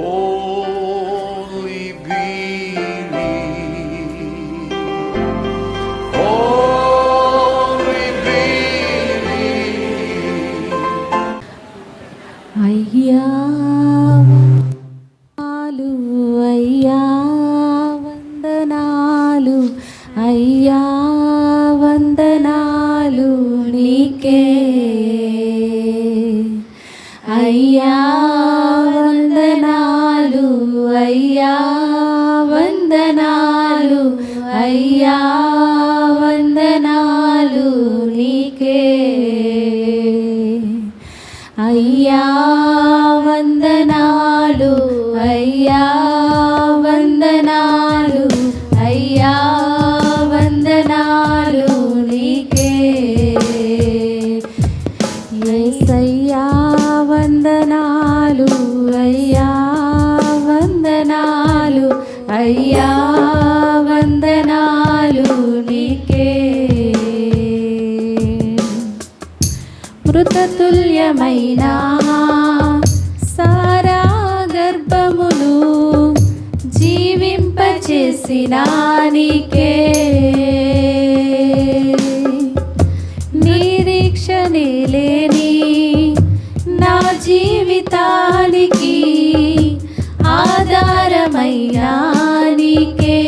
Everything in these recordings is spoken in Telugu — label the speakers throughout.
Speaker 1: Only believe. Only believe.
Speaker 2: అయ్యా వందనాలు అయ్యా వందనాలు అయ్యా వందనాలు నీకే అయ్యా వందనాలు నీకే. అయ్యా వందనాలు అయ్యా వందనాలు అయ్యా వందనాలు నీకే. యేసయ్యా వందనాలు అయ్యా వందనాలు అయ్యా. తుల్యమైన సారా గర్భమును జీవింపచేసిన నీకే. నిరీక్షణే లేని నా జీవితానికి ఆధారమైన నీకే.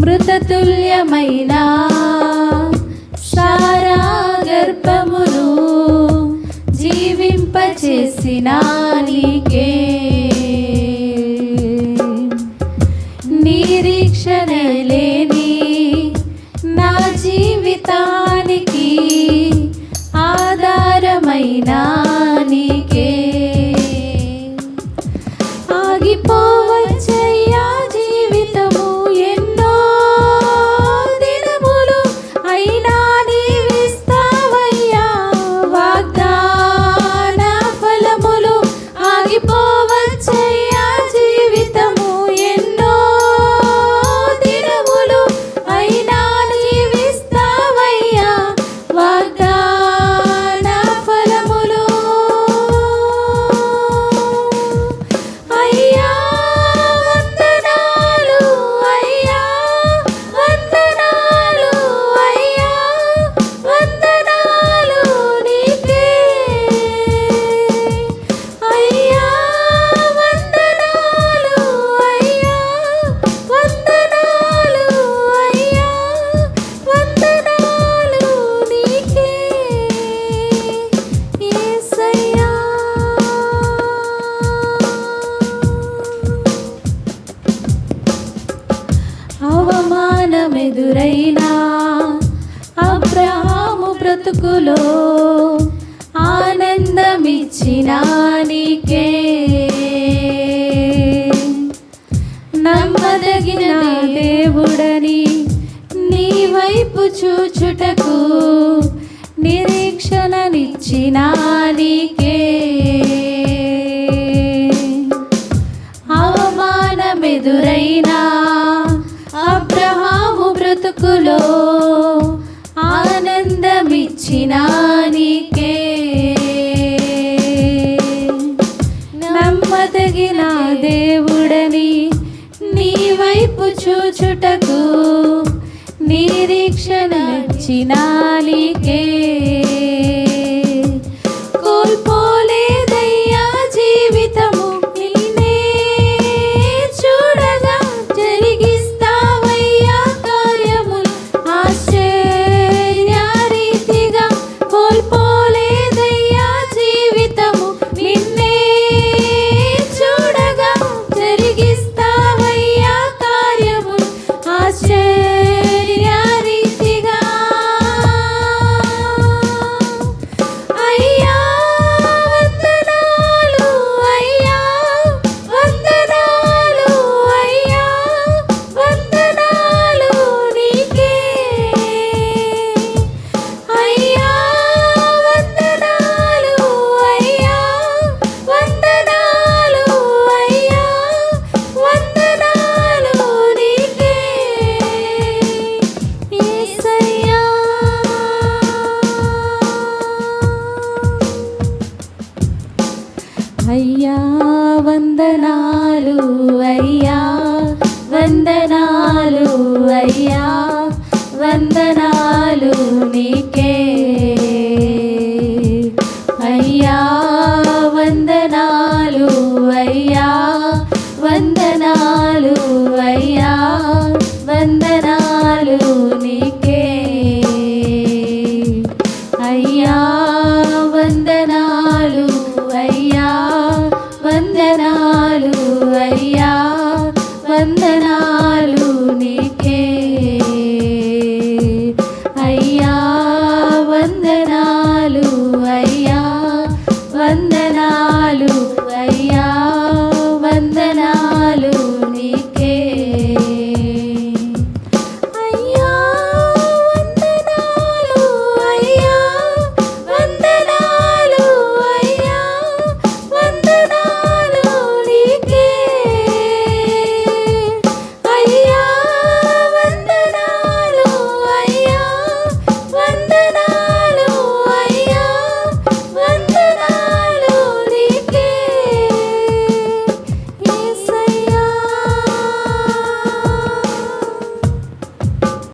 Speaker 2: మృతతుల్యమైన జీవింపచేసిన బ్రతుకులో ఆనందమిచ్చిన నీకే. నమ్మదగిన దేవుడని నీ వైపు చూచుటకు నిరీక్షణనిచ్చిన నీకే. అవమానమెదురైనా అబ్రహాము బ్రతుకులో ఆనందమిచ్చిన నీకే. నమ్మదగిన దేవుడని నీ వైపు చూచుటకు నిరీక్షణ నీకే. అయ్యా వందనాలు అయ్యా వందనాలు అయ్యా. వందనాలు